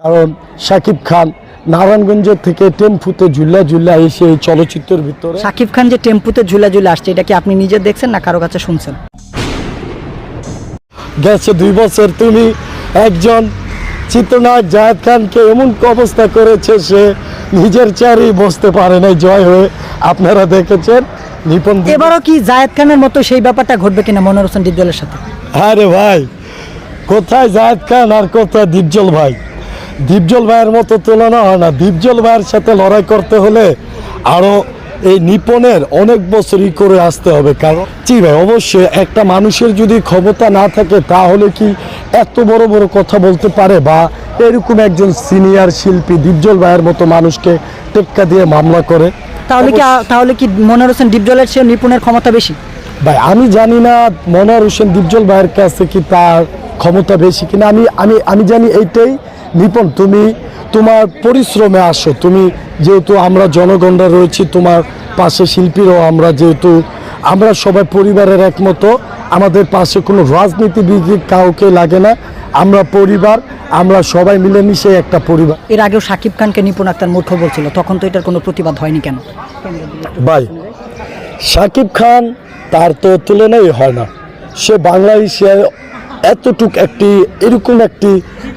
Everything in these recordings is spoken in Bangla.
কারণ শাকিব খান নারায়ণগঞ্জ থেকে টেম্পুতে ঝুল্লা ঝুল্লা এসে এই চলচ্চিত্রের ভিতরে শাকিব খান যে টেম্পুতে ঝুলা ঝুলা আসছে এটা কি আপনি নিজে দেখছেন না কারও কাছে শুনছেন? গেছে দুই বছর তুমি একজন চিত্রনায়ক জাহেদ খানকে এমন অবস্থা করেছে সে নিজের চেয়ারেই বসতে পারে নাই। জয় হয়ে আপনারা দেখেছেন নিপন এবারও কি জায়েদ খানের মতো সেই ব্যাপারটা ঘটবে কিনা মনোর হোসেন ডিপজলের সাথে? আরে ভাই কোথায় জাহেদ খান আর কোথায় দীপজল ভাই? দীপজল ভাইয়ের মতো তুলনা হয় না। দীপজল ভাইয়ের সাথে লড়াই করতে হলে আরও এই নিপনের অনেক বছরই করে আসতে হবে। কারণ জি ভাই অবশ্যই একটা মানুষের যদি ক্ষমতা না থাকে তাহলে কি এত বড় বড় কথা বলতে পারে? বা এরকম একজন সিনিয়র শিল্পী দীপজল ভাইয়ের মতো মানুষকে টেক্কা দিয়ে মামলা করে? তাহলে কি তাহলে কি মনোর হোসেন ডিপজলের চেয়ে নিপুণের ক্ষমতা বেশি? ভাই আমি জানি না মনোয়ার হোসেন দীপজল ভাইয়ের কাছে কি তার ক্ষমতা বেশি কিনা। আমি আমি আমি জানি এইটাই নিপন তুমি তোমার পরিশ্রমে আসো। তুমি যেহেতু আমরা জনগণরা রয়েছি তোমার পাশে শিল্পীরাও আমরা যেহেতু আমরা সবাই পরিবারের একমতো আমাদের পাশে কোনো রাজনীতিবিদ কাউকে লাগে না। আমরা পরিবার আমরা সবাই মিলেমিশে একটা পরিবার। এর আগেও শাকিব খানকে নিপুণ আক্তার মূর্খ বলছিল তখন তো এটার কোনো প্রতিবাদ হয়নি কেন? ভাই শাকিব খান তার তো তুলনাই হয় না। সে বাংলাদেশে এতটুক একটি, এরকম একটি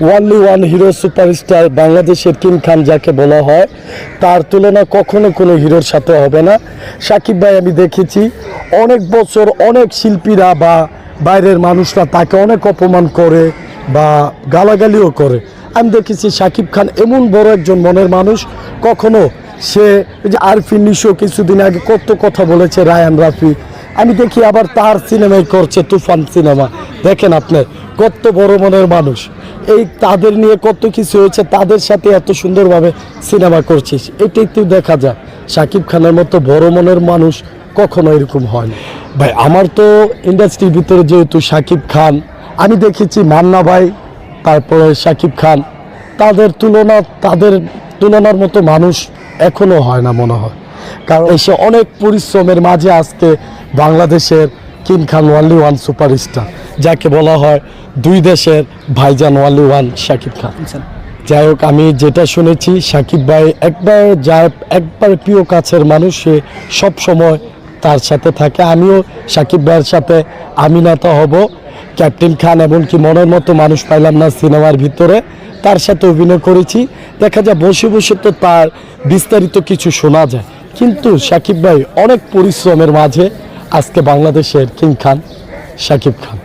ওয়ানলি ওয়ান হিরো সুপারস্টার বাংলাদেশের কিং খান যাকে বলা হয়, তার তুলনা কখনো কোনো হিরোর সাথে হবে না। শাকিব ভাই, আমি দেখেছি, অনেক বছর অনেক শিল্পীরা বা বাইরের মানুষরা তাকে অনেক অপমান করে বা গালাগালিও করে। আমি দেখেছি সাকিব খান এমন বড় একজন মনের মানুষ, কখনো সে যে আরফিন নিশো কিছুদিন আগে কত কথা বলেছে রায়ান রাফি আমি দেখি আবার তার সিনেমাই করছে তুফান সিনেমা। দেখেন আপনি, কত বড় মনের মানুষ। এই তাদের নিয়ে কত কিছু হয়েছে, তাদের সাথে এত সুন্দরভাবে সিনেমা করছিস। এটাই তো দেখা যায়। শাকিব খানের মতো বড় মনের মানুষ কখনো এরকম হয় ভাই, আমার তো ইন্ডাস্ট্রির ভিতরে যেহেতু শাকিব খান, আমি দেখেছি মান্না ভাই, তারপরে শাকিব খান, তাদের তুলনা, তাদের তুলনার মতো মানুষ এখনও হয় না মনে হয়। কারণ এসে অনেক পরিশ্রমের মাঝে আজকে বাংলাদেশের king Khan only one superstar যাকে বলা হয় দুই দেশের ভাইজান ওয়ানলি ওয়ান শাকিব খান। যাই হোক আমি যেটা শুনেছি সাকিব ভাই একবার যা একবার প্রিয় কাছের মানুষ সে সব সময় তার সাথে থাকে। আমিও সাকিব ভাইয়ের সাথে আমিনাতা হব। ক্যাপ্টেন খান এমনকি মনের মতো মানুষ পাইলাম না সিনেমার ভিতরে। তার সাথে অভিনয় করেছি। দেখা যায় বসে বসে তো তার বিস্তারিত কিছু শোনা যায়। কিন্তু সাকিব ভাই অনেক পরিশ্রমের মাঝে আজকে বাংলাদেশের কিং খান সাকিব খান।